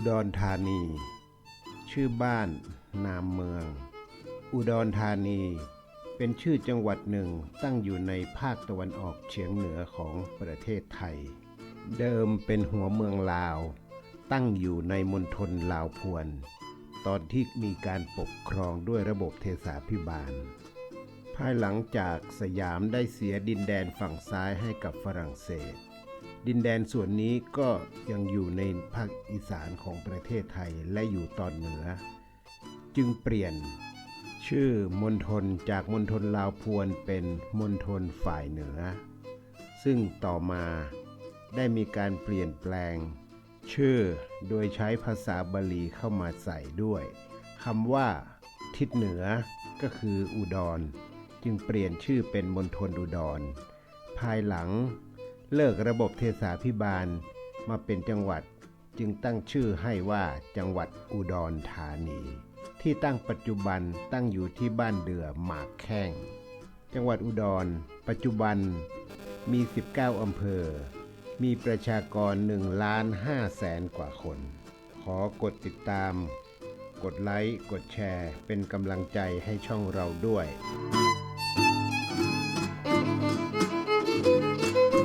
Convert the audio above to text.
อุดรธานี ชื่อบ้าน นามเมือง อุดรธานี เป็นชื่อจังหวัดหนึ่งตั้งอยู่ในภาคตะวันออกเฉียงเหนือของประเทศไทย เดิมเป็นหัวเมืองลาว ตั้งอยู่ในมณฑลลาวพวน ตอนที่มีการปกครองด้วยระบบเทสาพิบาล ภายหลังจากสยามได้เสียดินแดนฝั่งซ้ายให้กับฝรั่งเศส ดินแดนส่วนนี้ก็ยังอยู่ในภาคอีสานของประเทศไทยและอยู่ตอนเหนือ จึงเปลี่ยนชื่อมณฑลจากมณฑลลาวพวนเป็นมณฑลฝ่ายเหนือ ซึ่งต่อมาได้มีการเปลี่ยนแปลง ชื่อโดยใช้ภาษาบาลีเข้ามาใส่ด้วยคำว่า ทิศเหนือก็คืออุดร จึงเปลี่ยนชื่อเป็นมณฑลอุดร ภายหลัง เลิกระบบเทศาพิบาลมาเป็นจังหวัดจึงตั้งชื่อให้ว่าจังหวัดอุดรธานี ที่ตั้งปัจจุบันตั้งอยู่ที่บ้านเดือหมากแข้ง จังหวัดอุดร ปัจจุบันมี 19 อำเภอ มีประชากร1ล้าน5แสนกว่าคน ขอกดติดตาม กดไลค์ กดแชร์ เป็นกำลังใจให้ช่องเราด้วย